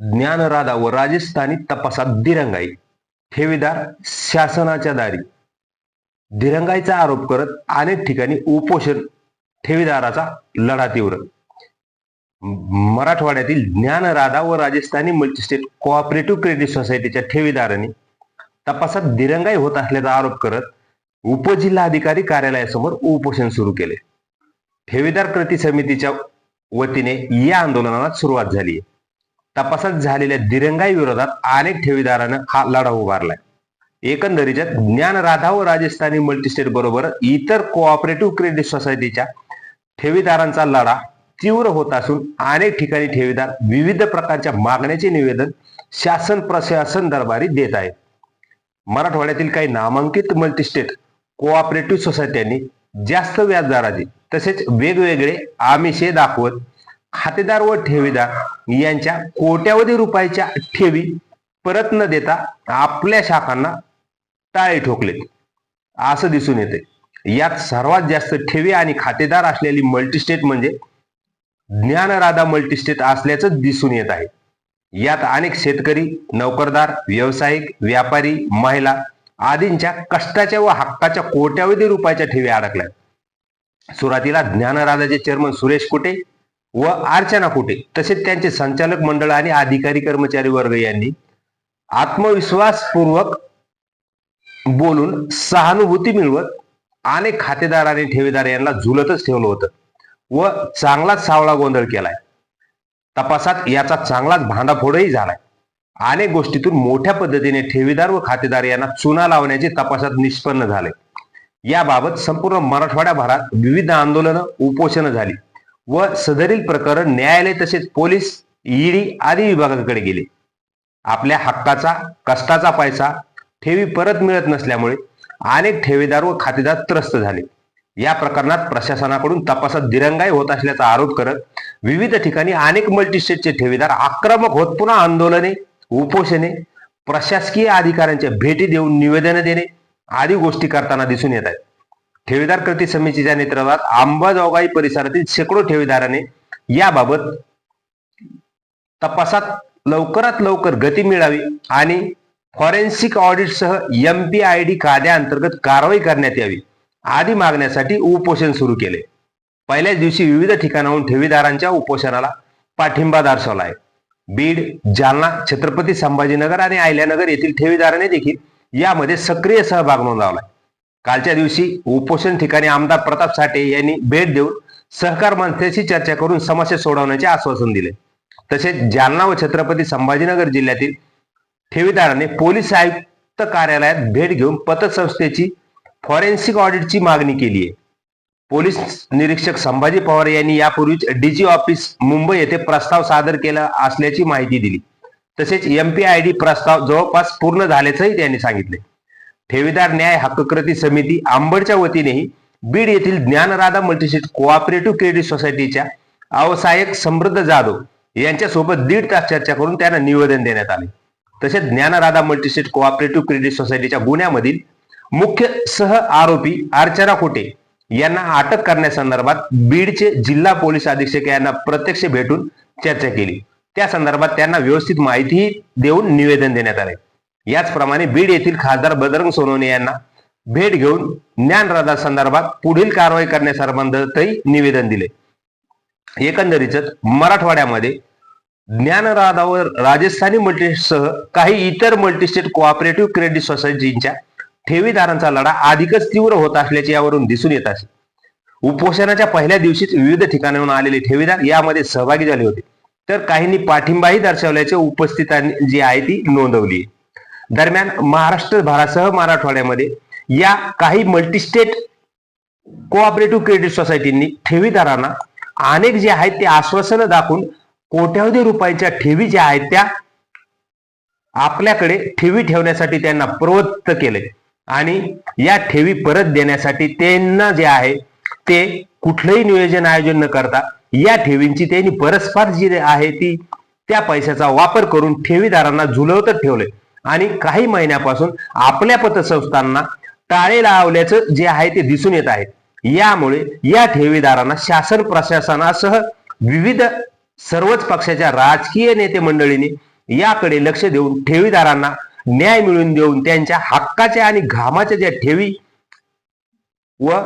ज्ञानराधा व राजस्थानी तपासात दिरंगाई. ठेवीदार शासनाच्या दारी. दिरंगाईचा आरोप करत अनेक ठिकाणी उपोषण ठेवीदाराचा लढा तीव्र. मराठवाड्यातील ज्ञानराधा व राजस्थानी मल्टीस्टेट कोऑपरेटिव्ह क्रेडिट सोसायटीच्या ठेवीदारांनी तपासात दिरंगाई होत असल्याचा आरोप करत उपजिल्हाधिकारी कार्यालयासमोर उपोषण सुरू केले. ठेवीदार कृती समितीच्या वतीने या आंदोलनाला सुरुवात झाली आहे. तपासात झालेल्या दिरंगाई विरोधात अनेक ठेवीदारांना हा लढा उभारलाय. एकंदरीत ज्ञानराधा व राजस्थानी मल्टीस्टेट बरोबर इतर कोऑपरेटिव्ह क्रेडिट सोसायटीच्या ठेवीदारांचा लढा तीव्र होत असून अनेक ठिकाणी ठेवीदार विविध प्रकारच्या मागण्याचे निवेदन शासन प्रशासन दरबारी देत आहेत. मराठवाड्यातील काही नामांकित मल्टीस्टेट कोऑपरेटिव्ह सोसायट्यांनी जास्त व्याजदराचे तसेच वेगवेगळे आमिषे दाखवत खातेदार व ठेवीदार यांच्या कोट्यावधी रुपयाच्या ठेवी परत न देता आपल्या शाखांना टाळे ठोकले असं दिसून येते यात सर्वात जास्त ठेवी आणि खातेदार असलेली मल्टीस्टेट म्हणजे ज्ञानराधा मल्टीस्टेट असल्याचं दिसून येत आहे. यात अनेक शेतकरी नोकरदार व्यावसायिक व्यापारी महिला आदींच्या कष्टाच्या व हक्काच्या कोट्यावधी रुपयाच्या ठेवी अडकल्या सुरुवातीला ज्ञानराधाचे चेअरमन सुरेश कुटे व अर्चना कुटे तसेच त्यांचे संचालक मंडळ आणि अधिकारी कर्मचारी वर्ग यांनी आत्मविश्वासपूर्वक बोलून सहानुभूती मिळवत अनेक खातेदार आणि ठेवीदार यांना झुलतच ठेवलं होतं व चांगलाच सावळा गोंधळ केलाय. तपासात याचा चांगलाच भांडाफोडही झालाय. अनेक गोष्टीतून मोठ्या पद्धतीने ठेवीदार व खातेदार यांना चुना लावण्याचे तपासात निष्पन्न झाले. याबाबत संपूर्ण मराठवाड्याभरात विविध आंदोलनं उपोषणं झाली. व सदरील प्रकरण न्यायालय तसेच पोलीस ईडी आदी विभागाकडे गेले. आपल्या हक्काचा कष्टाचा पैसा ठेवी परत मिळत नसल्यामुळे अनेक ठेवीदार व खातेदार त्रस्त झाले. या प्रकरणात प्रशासनाकडून तपासात दिरंगाई होत असल्याचा आरोप करत विविध ठिकाणी अनेक मल्टीस्टेटचे ठेवीदार आक्रमक होत पुन्हा आंदोलने उपोषणे प्रशासकीय अधिकाऱ्यांच्या भेटी देऊन निवेदन देणे आदी गोष्टी करताना दिसून येत आहेत. ठेवीदार कृती समितीच्या नेतृत्वात अंबाजोगाई परिसरातील शेकडो ठेवीदाराने याबाबत तपासात लवकरात लवकर गती मिळावी आणि फॉरेन्सिक ऑडिटसह एम पी आय डी कायद्याअंतर्गत कारवाई करण्यात यावी आदी मागण्यासाठी उपोषण सुरू केले. पहिल्याच दिवशी विविध ठिकाणाहून ठेवीदारांच्या उपोषणाला पाठिंबा दर्शवला आहे. बीड जालना छत्रपती संभाजीनगर आणि आयल्यानगर येथील ठेवीदारांनी देखील यामध्ये सक्रिय सहभाग नोंदवलाय कालच्या दिवशी उपोषण ठिकाणी आमदार प्रताप साठे यांनी भेट देऊन सहकार मंत्र्यांशी चर्चा करून समस्या सोडवण्याचे आश्वासन दिले. तसेच जालना व छत्रपती संभाजीनगर जिल्ह्यातील ठेवीदारांनी पोलीस आयुक्त कार्यालयात भेट घेऊन पतसंस्थेची फॉरेन्सिक ऑडिटची मागणी केली आहे. पोलीस निरीक्षक संभाजी पवार यांनी यापूर्वीच डीजी ऑफिस मुंबई येथे प्रस्ताव सादर केला असल्याची माहिती दिली. तसेच एमपीआयडी प्रस्ताव जवळपास पूर्ण झाल्याचंही त्यांनी सांगितले. ठेवीदार न्याय हक्ककृती समिती आंबडच्या वतीनेही बीड येथील ज्ञानराधा मल्टीस्टेट कोऑपरेटिव्ह क्रेडिट सोसायटीच्या अवसायक समृद्ध जाधव यांच्यासोबत दीड तास चर्चा करून त्यांना निवेदन देण्यात आले. तसेच ज्ञानराधा मल्टीस्टेट कोऑपरेटिव्ह क्रेडिट सोसायटीच्या गुन्ह्यामधील मुख्य सह आरोपी अर्चना खोटे यांना अटक करण्यासंदर्भात बीडचे जिल्हा पोलीस अधीक्षक यांना प्रत्यक्ष भेटून चर्चा केली. त्या संदर्भात त्यांना व्यवस्थित माहितीही देऊन निवेदन देण्यात आले. याचप्रमाणे बीड येथील खासदार बजरंग सोनवणे यांना भेट घेऊन ज्ञानराधा संदर्भात पुढील कारवाई करण्यासंबंधातही निवेदन दिले. एकंदरीतच मराठवाड्यामध्ये ज्ञानराधा व राजस्थानी मल्टीसह काही इतर मल्टीस्टेट कोऑपरेटिव्ह क्रेडिट सोसायटींच्या ठेवीदारांचा लढा अधिकच तीव्र होत असल्याचे यावरून दिसून येत असे. उपोषणाच्या पहिल्या दिवशीच विविध ठिकाणाहून आलेले ठेवीदार यामध्ये सहभागी झाले होते. तर काहींनी पाठिंबाही दर्शवल्याचे उपस्थितांनी जी आहे ती नोंदवली दरम्यान महाराष्ट्र भारासह मराठवाड्यामध्ये या काही मल्टीस्टेट कोऑपरेटिव्ह क्रेडिट सोसायटींनी ठेवीदारांना अनेक जे आहेत ते आश्वासनं दाखवून कोट्यावधी रुपयांच्या ठेवी ज्या आहेत त्या आपल्याकडे ठेवी ठेवण्यासाठी त्यांना प्रवृत्त केले. आणि या ठेवी परत देण्यासाठी त्यांना जे आहे ते कुठलंही नियोजन आयोजन न करता या ठेवींची त्यांनी परस्पर जी आहे ती त्या पैशाचा वापर करून ठेवीदारांना झुलवतच ठेवले. आणि काही महिन्यापासून आपल्या पतसंस्थांना टाळे लावल्याचं जे आहे ते दिसून येत आहे. यामुळे या ठेवीदारांना शासन प्रशासनासह विविध सर्वच पक्षाच्या राजकीय नेते मंडळींनी याकडे लक्ष देऊन ठेवीदारांना न्याय मिळवून देऊन त्यांच्या हक्काच्या आणि घामाच्या ज्या ठेवी व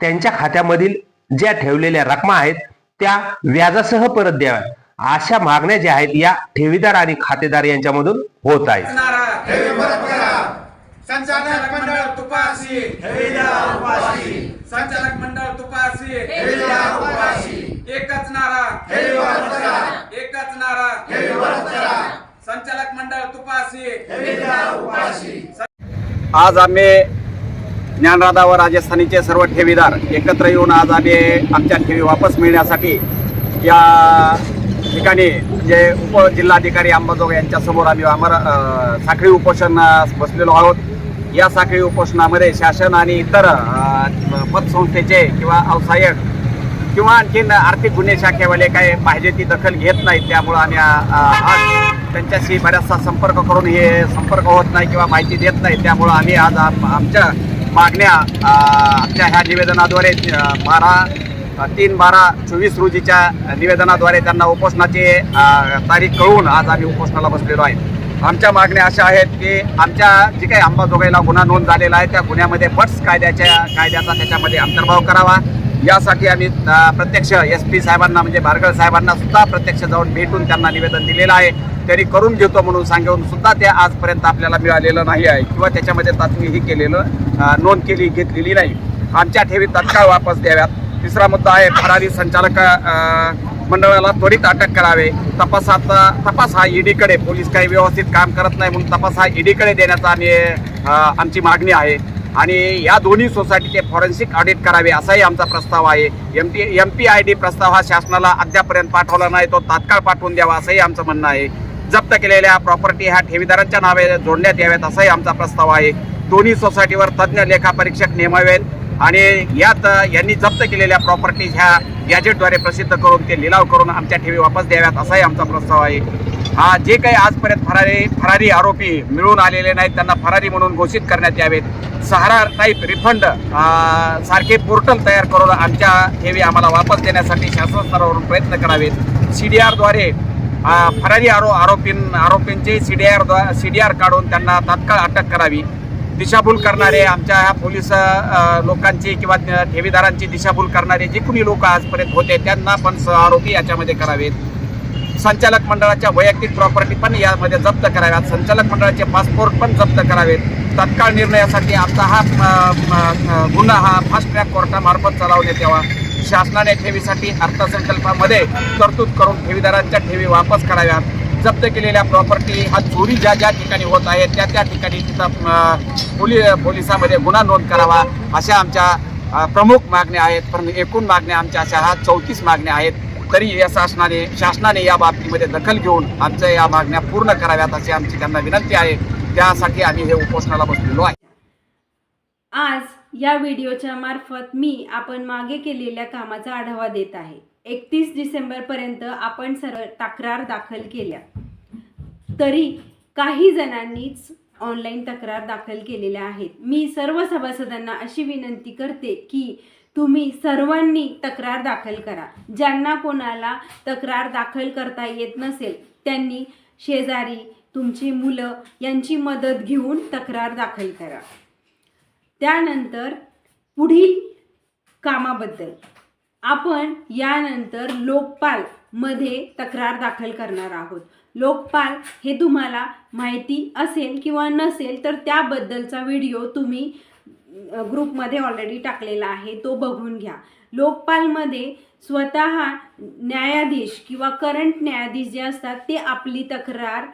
त्यांच्या खात्यामधील ज्या ठेवलेल्या रकमा आहेत त्या व्याजासह परत द्याव्यात. अशा मागण्या ज्या आहेत या ठेवीदार आणि खातेदार यांच्यामधून होत आहेत. नारा संचालक मंडळ तुपासी संचालक मंडळ तुपासी एकच नारा. एकच नारा. संचालक मंडळ तुपासी आज आम्ही ज्ञानराधा व राजस्थानीचे सर्व ठेवीदार एकत्र येऊन आज आम्ही आमच्या ठेवी वापस मिळण्यासाठी या ठिकाणी जे उपजिल्हाधिकारी अंबाजोग यांच्यासमोर आम्ही अमर साखळी उपोषण बसलेलो आहोत. या साखळी उपोषणामध्ये शासन आणि इतर पतसंस्थेचे किंवा अवसायक किंवा आणखीन आर्थिक गुन्हे शाखेवाले काही पाहिजे ती दखल घेत नाहीत. त्यामुळं आम्ही आज त्यांच्याशी बऱ्याचसा संपर्क करून हे संपर्क होत नाही किंवा माहिती देत नाही. त्यामुळं आम्ही आज आमच्या मागण्या आमच्या ह्या निवेदनाद्वारे बारा तीन बारा चोवीस रोजीच्या निवेदनाद्वारे त्यांना उपोषणाची तारीख कळवून आज आम्ही उपोषणाला बसलेलो आहे. आमच्या मागण्या अशा आहेत की आमच्या जी काही अंबाजोगाईला गुन्हा नोंद झालेला आहे त्या गुन्ह्यामध्ये बट्स कायद्याच्या कायद्याचा त्याच्यामध्ये अंतर्भाव करावा. यासाठी आम्ही प्रत्यक्ष एस पी साहेबांना म्हणजे बारगळ साहेबांना सुद्धा प्रत्यक्ष जाऊन भेटून त्यांना निवेदन दिलेलं आहे. तरी करून घेतो म्हणून सांगून सुद्धा ते आजपर्यंत आपल्याला मिळालेलं नाही आहे किंवा त्याच्यामध्ये तात्मीही केलेलं नोंद केली घेतलेली नाही. आमच्या ठेवी तत्काळ वापस द्याव्यात. तिसरा मुद्दा आहे फरारी संचालक मंडळाला त्वरित अटक करावे. तपासात तपास हा ईडीकडे पोलीस काही व्यवस्थित काम करत नाही म्हणून तपास हा ईडीकडे देण्याचा आम्ही आमची मागणी आहे. आणि या दोन्ही सोसायटीचे फॉरेन्सिक ऑडिट करावे असाही आमचा प्रस्ताव आहे. M T M P I D प्रस्ताव हा शासनाला अद्यापर्यंत पाठवला नाही तो तात्काळ पाठवून द्यावा असंही आमचं म्हणणं आहे. जप्त केलेल्या प्रॉपर्टी ह्या ठेवीदारांच्या नावे जोडण्यात याव्यात असाही आमचा प्रस्ताव आहे. दोन्ही सोसायटीवर तज्ज्ञ लेखापरीक्षक नेमावेत. आणि यात यांनी जप्त केलेल्या प्रॉपर्टीज ह्या गॅजेटद्वारे प्रसिद्ध करून ते लिलाव करून आमच्या ठेवी वापस द्याव्यात असाही आमचा प्रस्ताव आहे. हा जे काही आजपर्यंत फरारी फरारी आरोपी मिळून आलेले नाहीत त्यांना फरारी म्हणून घोषित करण्यात यावेत. सहारा टाईप रिफंड सारखे पोर्टल तयार करून आमच्या ठेवी आम्हाला वापस देण्यासाठी शासन स्तरावरून प्रयत्न करावेत. सी डी आरद्वारे फरारी आरो आरोपीं आरोपींचे C D R C D R काढून त्यांना तात्काळ अटक करावी. दिशाभूल करणारे आमच्या ह्या पोलीस लोकांची किंवा ठेवीदारांची दिशाभूल करणारे जे कुणी लोक आजपर्यंत होते त्यांना पण आरोपी याच्यामध्ये करावेत. संचालक मंडळाच्या वैयक्तिक प्रॉपर्टी पण यामध्ये जप्त कराव्यात. संचालक मंडळाचे पासपोर्ट पण जप्त करावेत. तत्काळ निर्णयासाठी आमचा हा गुन्हा हा फास्ट ट्रॅक कोर्टामार्फत चालवण्यात यावा. शासनाने ठेवीसाठी अर्थसंकल्पामध्ये तरतूद करून ठेवीदारांच्या ठेवी वापस कराव्यात. जप्त केलेल्या प्रॉपर्टी हा चोरी ज्या ज्या ठिकाणी होत आहे त्या त्या ठिकाणी तिथं अ, पोली पोलिसामध्ये गुन्हा नोंद करावा अशा आमच्या प्रमुख मागण्या आहेत. पण एकूण मागण्या आमच्या अशा हा चौतीस मागण्या आहेत. तरी या शासनाने शासनाने या बाबतीमध्ये दखल घेऊन आमच्या या मागण्या पूर्ण कराव्यात अशी आमची त्यांना विनंती आहे. त्यासाठी आम्ही हे उपोषणाला बसलेलो आहे. आज या व्हिडिओच्या मार्फत मी आपण मागे केलेल्या कामाचा आढावा देत आहे. एकतीस डिसेंबरपर्यंत आपण सर्व तक्रार दाखल केल्या. तरी काही जणांनीच ऑनलाईन तक्रार दाखल केलेल्या आहेत. मी सर्व सभासदांना अशी विनंती करते की तुम्ही सर्वांनी तक्रार दाखल करा. ज्यांना कोणाला तक्रार दाखल करता येत नसेल त्यांनी शेजारी तुमची मुलं यांची मदत घेऊन तक्रार दाखल करा. त्यानंतर पुढील कामाबद्दल. आपण यानंतर लोकपाल मध्ये तक्रार दाखल करणार आहोत. लोकपाल हे तुम्हाला माहिती असेल किंवा नसेल तर त्याबद्दलचा व्हिडिओ तुम्ही ग्रुपमध्ये ऑलरेडी टाकलेला आहे तो बघून घ्या. लोकपालमध्ये स्वतः न्यायाधीश किंवा करंट न्यायाधीश जे असतात ते आपली तक्रार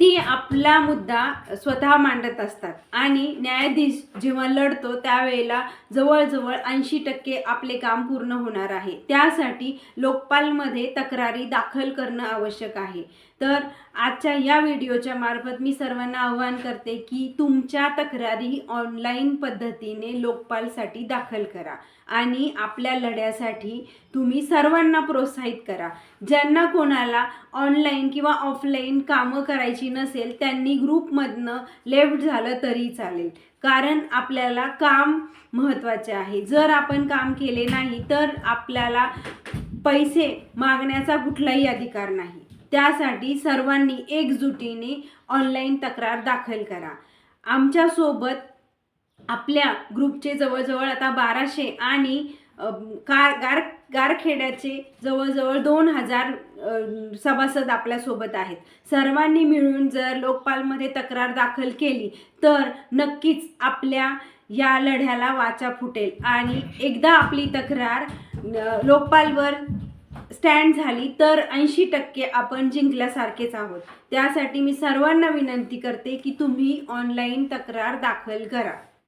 ती आपला मुद्दा स्वतः मांडत असतात. आणि न्यायाधीश जेव्हा लढतो त्यावेळेला जवळजवळ ऐंशी टक्के आपले काम पूर्ण होणार आहे. त्यासाठी लोकपालमध्ये तक्रारी दाखल करणं आवश्यक आहे. तर आजच्या या व्हिडिओच्या मार्फत मी सर्वांना आवाहन करते की तुमच्या तक्रारी ऑनलाईन पद्धतीने लोकपालसाठी दाखल करा आणि आपल्या लढ्यासाठी तुम्ही सर्वांना प्रोत्साहित करा. ज्यांना कोणाला ऑनलाईन किंवा ऑफलाईन कामं करायची नसेल त्यांनी ग्रुपमधनं लेफ्ट झालं तरी चालेल. कारण आपल्याला काम महत्त्वाचे आहे. जर आपण काम केले नाही तर आपल्याला पैसे मागण्याचा कुठलाही अधिकार नाही. त्यासाठी सर्वांनी एकजुटीने ऑनलाईन तक्रार दाखल करा. आमच्यासोबत आपल्या ग्रुपचे जवळजवळ आता बाराशे आणि कार गार गारखेड्याचे जवळजवळ दोन हजार सभासद आपल्यासोबत आहेत. सर्वांनी मिळून जर लोकपालमध्ये तक्रार दाखल केली तर नक्कीच आपल्या या लढ्याला वाचा फुटेल. आणि एकदा आपली तक्रार लोकपालवर स्टँड झाली तर ऐंशी टक्के आपण जिंकल्यासारखेच आहोत. त्यासाठी मी सर्वांना विनंती करते की तुम्ही ऑनलाईन तक्रार दाखल करा.